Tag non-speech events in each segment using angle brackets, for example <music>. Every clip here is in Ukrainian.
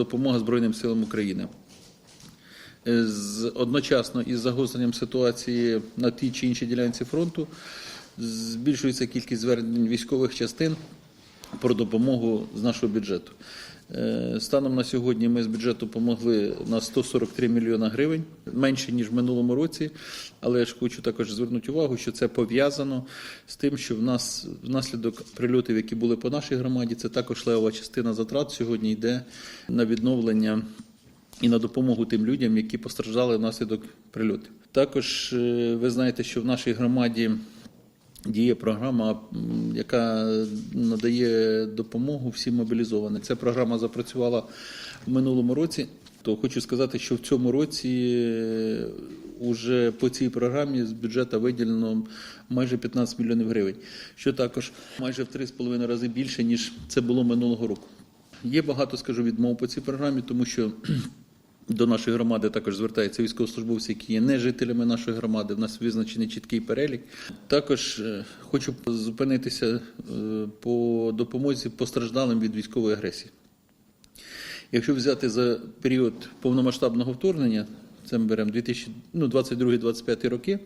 допомога Збройним силам України. Е, З, одночасно із загостренням ситуації на тій чи іншій ділянці фронту збільшується кількість звернень військових частин про допомогу з нашого бюджету. Е, Станом на сьогодні ми з бюджету допомогли на 143 мільйона гривень, менше ніж в минулому році. Але я ж хочу також звернути увагу, що це пов'язано з тим, що в нас внаслідок прильотів, які були по нашій громаді, це також левова частина затрат сьогодні йде на відновлення і на допомогу тим людям, які постраждали внаслідок прильотів. Також е, ви знаєте, що в нашій громаді діє програма, яка надає допомогу всім мобілізованим. Ця програма запрацювала в минулому році. То хочу сказати, що в цьому році е, уже по цій програмі з бюджету виділено майже 15 мільйонів гривень, що також майже в 3,5 рази більше, ніж це було минулого року. Є багато, скажу, відмов по цій програмі, тому що до нашої громади також звертаються військовослужбовці, які є не жителями нашої громади. В нас визначений чіткий перелік. Також е, хочу зупинитися е, по допомозі постраждалим від військової агресії. Якщо взяти за період повномасштабного вторгнення, це ми беремо 2000, ну, 22-25 роки,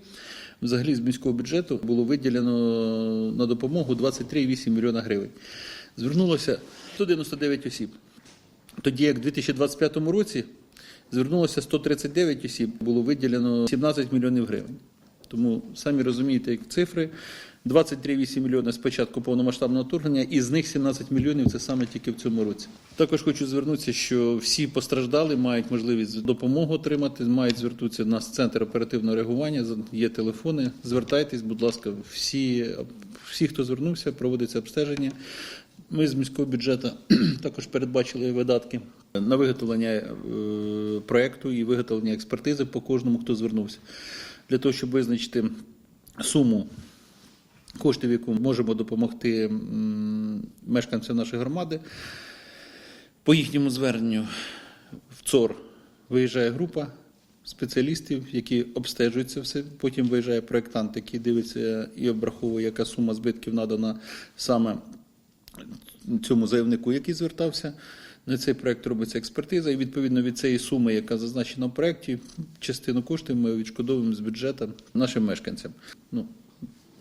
взагалі з міського бюджету було виділено на допомогу 23,8 мільйона гривень. Звернулося 199 осіб. Тоді як в 2025 році звернулося 139 осіб, було виділено 17 мільйонів гривень. Тому самі розумієте, як цифри. 23,8 мільйони з початку повномасштабного вторгнення, і з них 17 мільйонів це саме тільки в цьому році. Також хочу звернутися, що всі постраждали, мають можливість допомогу отримати, мають звертатися на центр оперативного реагування. Є телефони. Звертайтесь, будь ласка, всі, всі, хто звернувся, проводиться обстеження. Ми з міського бюджету <clears throat> також передбачили видатки на виготовлення е, проекту і виготовлення експертизи по кожному, хто звернувся, для того, щоб визначити суму коштів, яку можемо допомогти мешканцям нашої громади. По їхньому зверненню в ЦОР виїжджає група спеціалістів, які обстежують це все. Потім виїжджає проєктант, який дивиться і обраховує, яка сума збитків надана саме цьому заявнику, який звертався. На цей проект робиться експертиза, і відповідно від цієї суми, яка зазначена в проєкті, частину коштів ми відшкодовуємо з бюджету нашим мешканцям. Ну,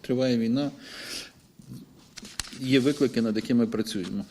триває війна, є виклики, над якими ми працюємо.